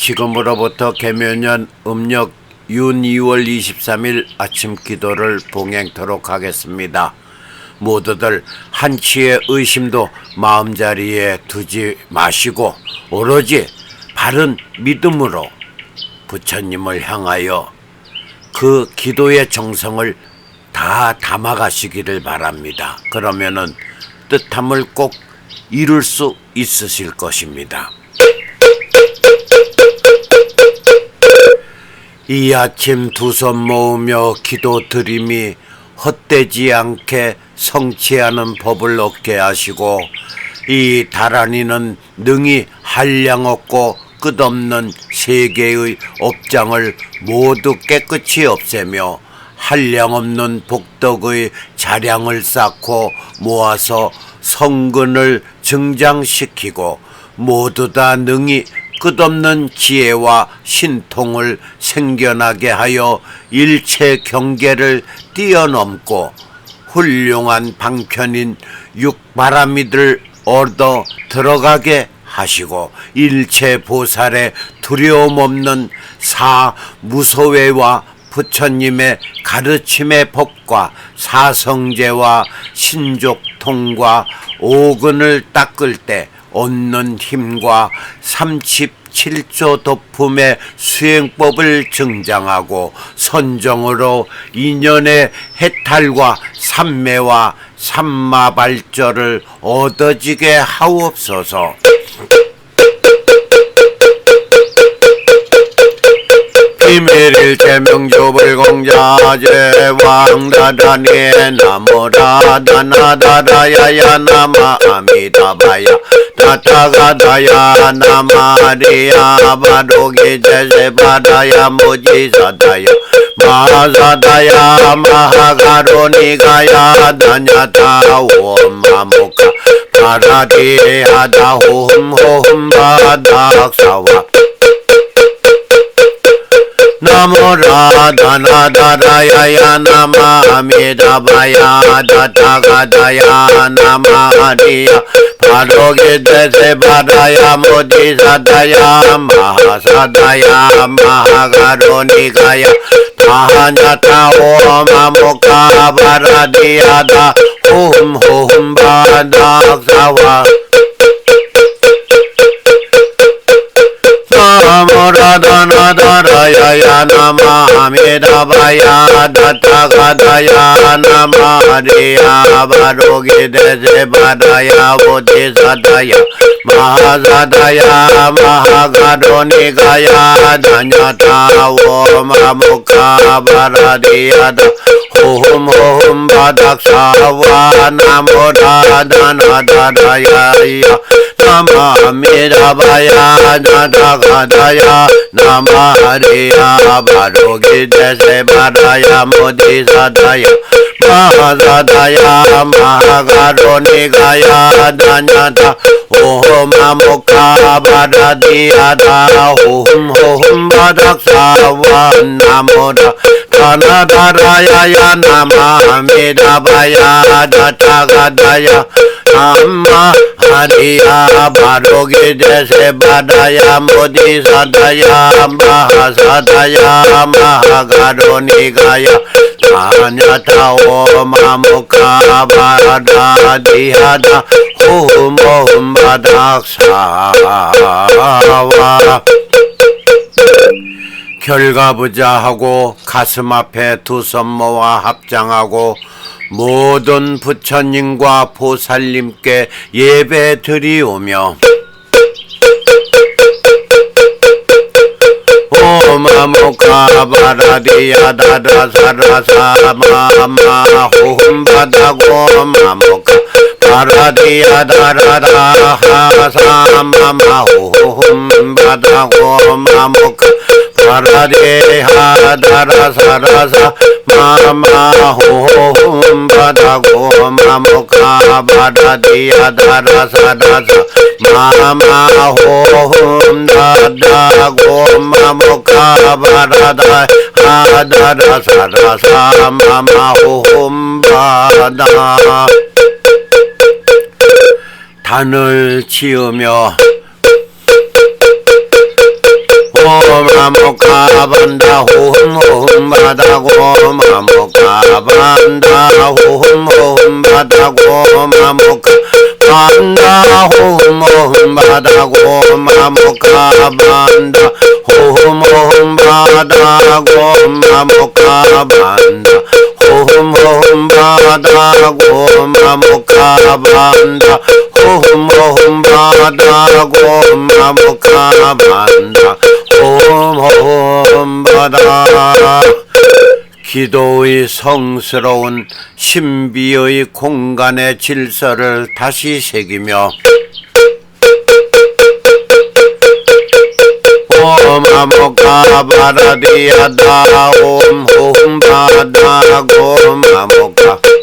지금으로부터 개묘년 음력 윤 2월 23일 아침 기도를 봉행토록 하겠습니다. 모두들 한치의 의심도 마음자리에 두지 마시고 오로지 바른 믿음으로 부처님을 향하여 그 기도의 정성을 다 담아가시기를 바랍니다. 그러면은 뜻함을 꼭 이룰 수 있으실 것입니다. 이 아침 두 손 모으며 기도 드림이 헛되지 않게 성취하는 법을 얻게 하시고 이 다란이는 능히 한량 없고 끝없는 세계의 업장을 모두 깨끗이 없애며 한량 없는 복덕의 자량을 쌓고 모아서 성근을 증장시키고 모두 다 능히 끝없는 지혜와 신통을 생겨나게 하여 일체 경계를 뛰어넘고 훌륭한 방편인 육바라미들 얻어 들어가게 하시고 일체 보살의 두려움 없는 사 무소회와 부처님의 가르침의 법과 사성제와 신족통과 오근을 닦을 때 얻는 힘과 37조 도품의 수행법을 증장하고 선정으로 인연의 해탈과 삼매와 삼마발절을 얻어지게 하옵소서. 비밀일 제명조불 공자제 왕다다니 나무라다나다라야야 나마 아미다바야 다타가다야 나마리야 바로기 제세바다야 무지사다야 마사다야 마하가로니가야 다냐타 오마무카 파라디하다 홈홈 바닥사와 나무라다나다라야야 나마미다바야 다타가다야 나마리야 바로게 데세바다야 모디사다야 마하사다야 마하가로니가야 다하냐타오 마하사다야 마하가로니가야 다냐타오 마무카 바라디야다 호흠호흠 바닥사와 나무라다나다라야야 나마미다바야 나다가다야 나마리야 바로기 데세바다야 모디사다야 마하사다야 마하가로니가야 다냐타 오마모카 바라디야다 호흠호흠 바닥사와 나무라 가나다라야야 나마미다바야 다타가다야 남마 하리야 바로기 데세바다야 모디사다야 마하사다야 마하가로니가야 다냐타오 마모카 바라디하다 호모흠 바닥사와 결과부자하고 가슴 앞에 두 손 모아 합장하고 모든 부처님과 보살님께 예배 드리오며 오마모카 바라디야다다사라사마마 호흠바다고 마모카 바라디야다라다 하사마마 호흠바다고 마모카 바라디하다라사라사 마마 호흠바다고 마모카 바라디야 다라사라사 마마 호흠다다고 마모카 바라다 하다라사라사 마마 호흠바다 단을 지으며 마모카 반다 호흠 호흠 바다고 마모카 반다 호흠 호흠 바다고 마모카 반다 호흠 호흠 바다고 마모카 반다 호흠 호흠 바다고 마모카 반다 호흠 호흠 바다고 마모카 반다 호흠 호흠 바다고 마모카 반다 바다 기도의 성스러운 신비의 공간의 질서를 다시 새기며 옴 아모카 바라디아다 옴 호흠 바다고 마모카 바라디아다 옴 호흠 바다고 마모카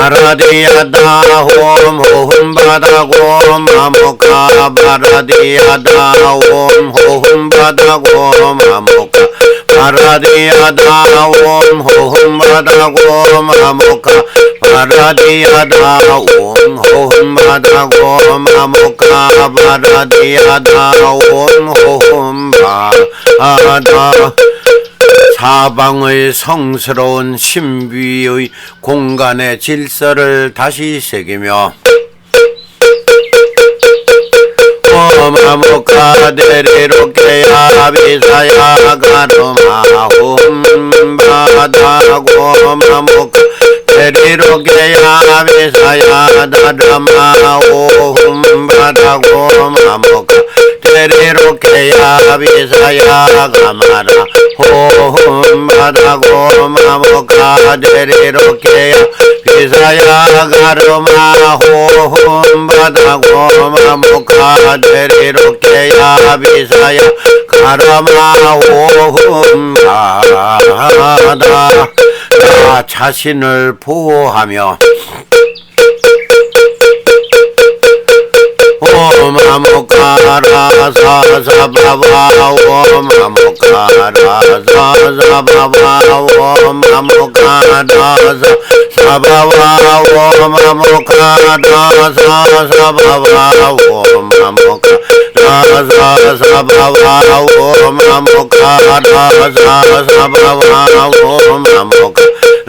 भरदियदा ॐ हुं बद गों अमुका भरदियदा ॐ हुं बद गों अमुका भरदियदा ॐ हुं बद गों अमुका भरदियदा ॐ हुं बद गों अमुका भरदियदा ॐ हुं बद 사방의 성스러운 신비의 공간의 질서를 다시 새기며 오마무카 데리로케야 비사야 가르마 홈바다고 마무카 데리로케야 비사야 다르마 홈바다고 마무카 데리로케야 비사야 가마라 홈바다고 마무카 데리로케야 비사야 가르마 홈바다고 마무카 데리로케야 비사야 가르마 홈바다 나 자신을 보호하며 ओम मुकारा सा सा बाबा ओम मुकारा सा सा बाबा ओम मुकारा सा सा बाबा ओम मुकारा सा सा बाबा ओम मुकारा सा सा बाबा ओम मुकारा सा सा बाबा ओम मुकारा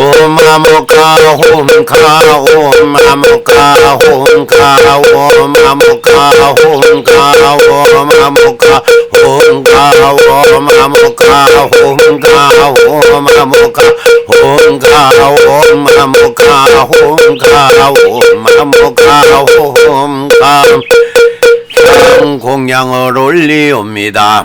오마모카 홈카 오마모카 홈카 오마모카 홈카 오마모카 홈카 오마모카 홈카 오마모카 홈카 오마모카 홈카 오마모카 홈카 향 공양을 올리옵니다.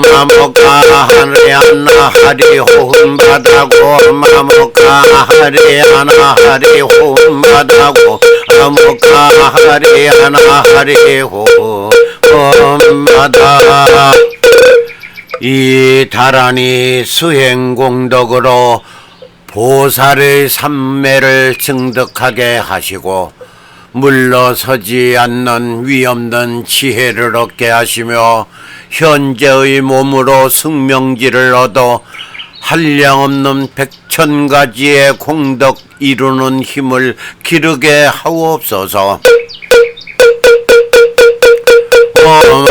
마모카 하리아나 하리 홈바다고 마모카 하리아나 하리 홈바다고 마모카 하리아나 하리 홈바다 이 다란이 수행공덕으로 보살의 삼매를 증득하게 하시고 물러서지 않는 위없는 지혜를 얻게 하시며 현재의 몸으로 승명지를 얻어 한량없는 백천가지의 공덕 이루는 힘을 기르게 하옵소서.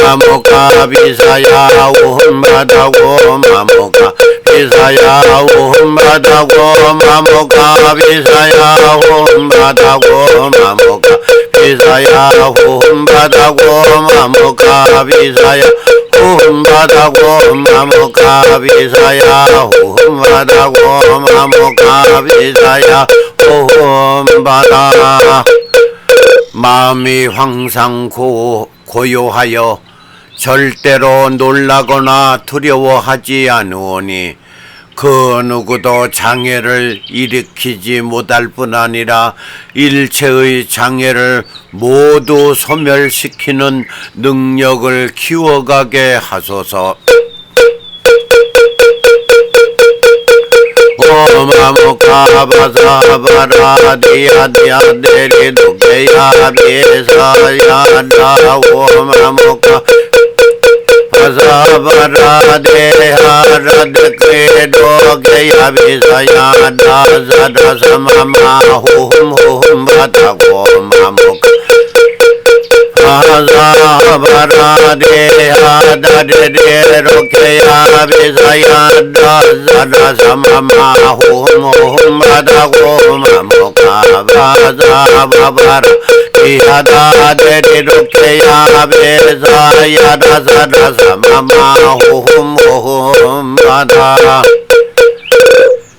마모카 비사야 우흠바다고 마모카 비사야 우흠바다고 마모카 비사야 우흠바다고 마모카 비사야 우흠바다고 마모카 비사야 홈바다고 마모카 비사야. 홈바다고 마모카 비사야. 홈바다. 마음이 항상 고, 고요하여 절대로 놀라거나 두려워하지 않으오니 그 누구도 장애를 일으키지 못할 뿐 아니라 일체의 장애를 모두 소멸시키는 능력을 키워가게 하소서. 오마무카바사바라 디아디아 데리두케야 비사야 나 오마무카 바사바라 데하라 데크레도케야 비사야 나사다사마마 후흠 호모홈바다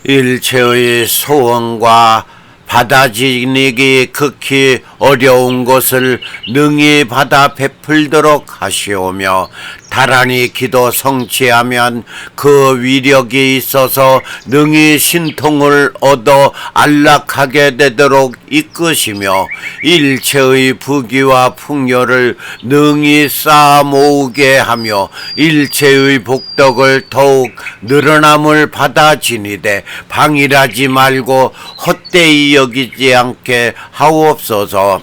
일체의 소원과 받아지니기 극히 어려운 것을 능히 받아 베풀도록 하시오며 다란히 기도 성취하면 그 위력이 있어서 능히 신통을 얻어 안락하게 되도록 이끄시며 일체의 부귀와 풍요를 능히 쌓아 모으게 하며 일체의 복덕을 더욱 늘어남을 받아 지니되 방일하지 말고 헛되이 여기지 않게 하옵소서.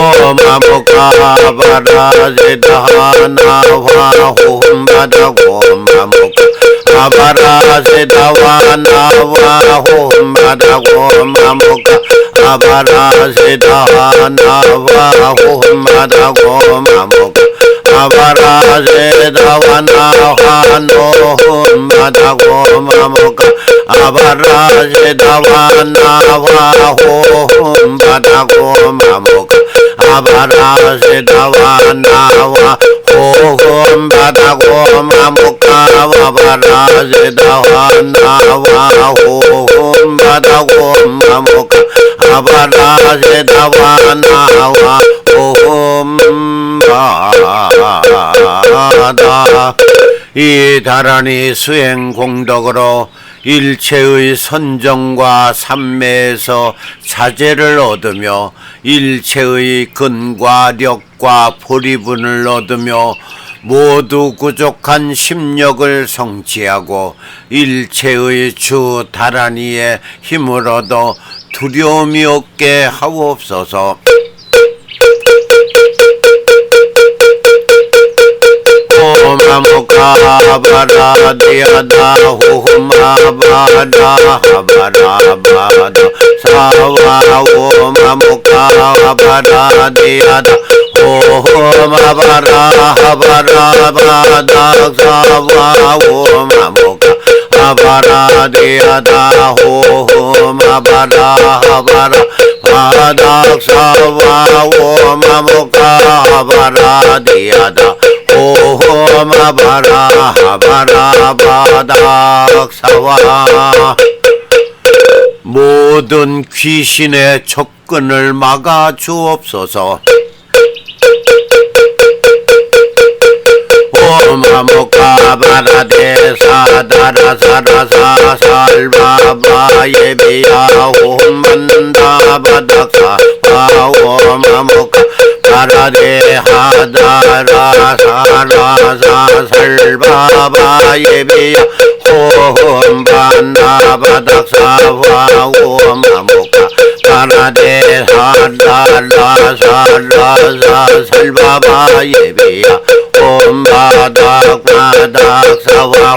오마모카바라세다나와 홈바다고 마모카 아바라세다와나와 홈 바다고 마모카 아바라세다나와 홈바다고 마모카 아바라세다와나와 노홈바다고 마모카 아바라세다와나와 홈바다고 마모카 아바라세다와 나와 호흡바다고 마모카와바라세다와 나와 호흡바다고 마모카 아바라세다와 나와 호흡바다 이 다란이 수행 공덕으로 일체의 선정과 삼매에서 자제를 얻으며 일체의 근과 력과 보리분을 얻으며 모두 부족한 심력을 성취하고 일체의 주 다란이의 힘을 얻어 두려움이 없게 하옵소서. 오마무카바라디아다 호마바다 하바라바다 사와오마무카바라디아 바닥사와오마무카바라디아다 오마바라 하바라 바닥사와 모든 귀신의 접근을 막아 주옵소서. 오마모카바라데사다라사라사 살바바 예비야 홈만다바닥사 와오마모카 바라데하다라사라사 살바바 예비야 홈반다바닥사 와오마모카 바라데하다라사라사 살바바 예비야 옴바닥 바닥 사와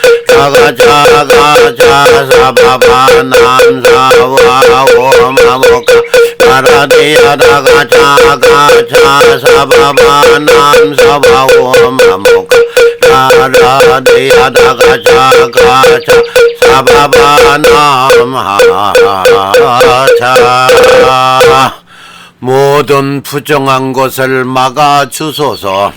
모든 부정한 것을 막아 주소서.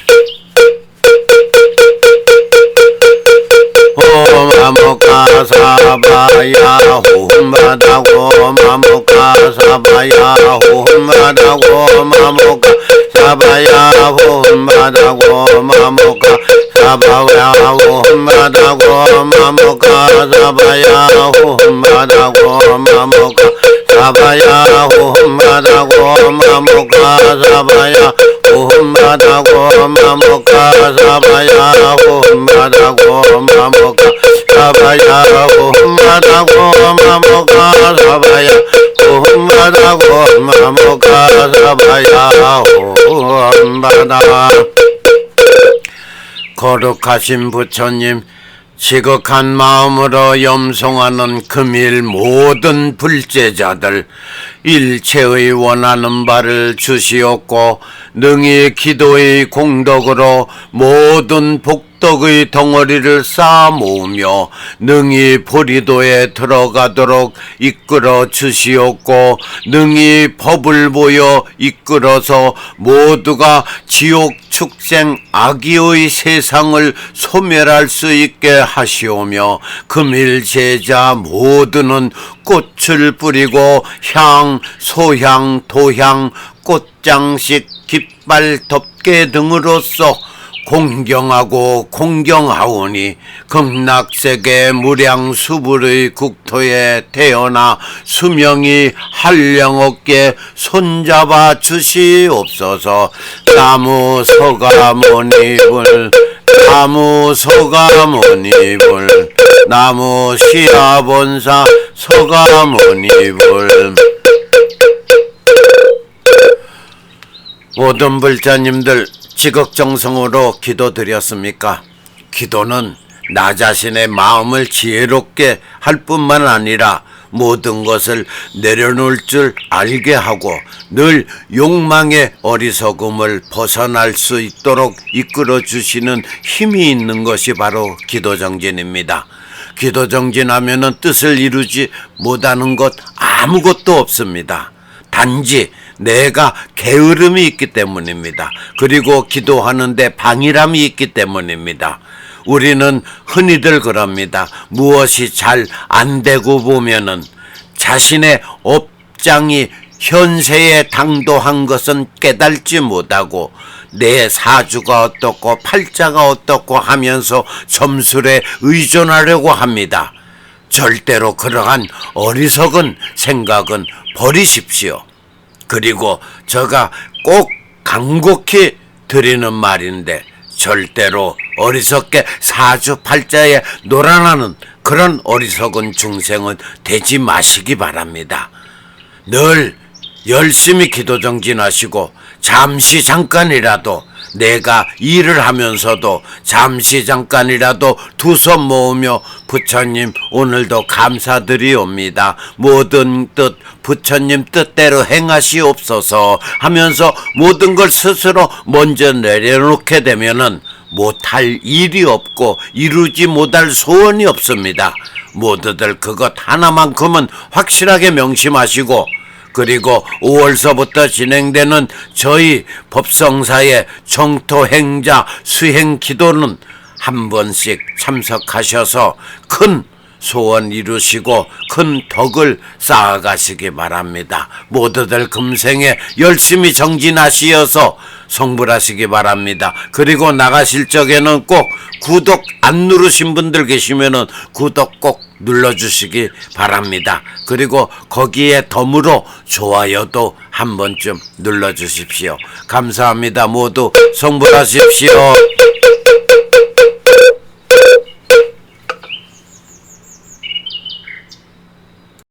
sabaya hum vada om amuka sabaya hum vada om amuka sabaya hum vada om amuka sabaya hum vada om amuka sabaya hum vada om amuka sabaya hum vada om amuka sabaya ओम राधा गोम नमो काभया ओम राधा गोम नमो काभया ओम राधा गोम नमो काभया ओम राधा गोम नमो काभया ओम राधा 거룩하신 부처님 지극한 마음으로 염송하는 금일 모든 불제자들 일체의 원하는 바를 주시옵고 능히 기도의 공덕으로 모든 복덕의 덩어리를 쌓아 모으며 능히 보리도에 들어가도록 이끌어 주시옵고 능히 법을 보여 이끌어서 모두가 지옥 축생 악의의 세상을 소멸할 수 있게 하시오며 금일 제자 모두는 꽃을 뿌리고 향, 소향, 도향, 꽃장식, 깃발, 덮개 등으로써 공경하고 공경하오니 극락세계 무량수불의 국토에 태어나 수명이 한량없게 손잡아 주시옵소서. 나무 소가모니불 나무 소가모니불 나무 시아본사 소가모니불 모든 불자님들 지극정성으로 기도드렸습니까? 기도는 나 자신의 마음을 지혜롭게 할 뿐만 아니라 모든 것을 내려놓을 줄 알게 하고 늘 욕망의 어리석음을 벗어날 수 있도록 이끌어 주시는 힘이 있는 것이 바로 기도정진입니다. 기도 정진하면은 뜻을 이루지 못하는 것 아무것도 없습니다. 단지 내가 게으름이 있기 때문입니다. 그리고 기도하는데 방이람이 있기 때문입니다. 우리는 흔히들 그럽니다. 무엇이 잘 안 되고 보면은 자신의 업장이 현세에 당도한 것은 깨달지 못하고 내 사주가 어떻고 팔자가 어떻고 하면서 점술에 의존하려고 합니다. 절대로 그러한 어리석은 생각은 버리십시오. 그리고 제가 꼭 간곡히 드리는 말인데 절대로 어리석게 사주팔자에 놀아나는 그런 어리석은 중생은 되지 마시기 바랍니다. 늘 열심히 기도 정진하시고 잠시 잠깐이라도 내가 일을 하면서도 잠시 잠깐이라도 두 손 모으며 부처님 오늘도 감사드리옵니다. 모든 뜻 부처님 뜻대로 행하시옵소서 하면서 모든 걸 스스로 먼저 내려놓게 되면은 못할 일이 없고 이루지 못할 소원이 없습니다. 모두들 그것 하나만큼은 확실하게 명심하시고 그리고 5월서부터 진행되는 저희 법성사의 정토행자 수행 기도는 한 번씩 참석하셔서 큰 소원 이루시고 큰 덕을 쌓아가시기 바랍니다. 모두들 금생에 열심히 정진하시어서 성불하시기 바랍니다. 그리고 나가실 적에는 꼭 구독 안 누르신 분들 계시면은 구독 꼭 눌러주시기 바랍니다. 그리고 거기에 덤으로 좋아요도 한 번쯤 눌러주십시오. 감사합니다. 모두 성불하십시오.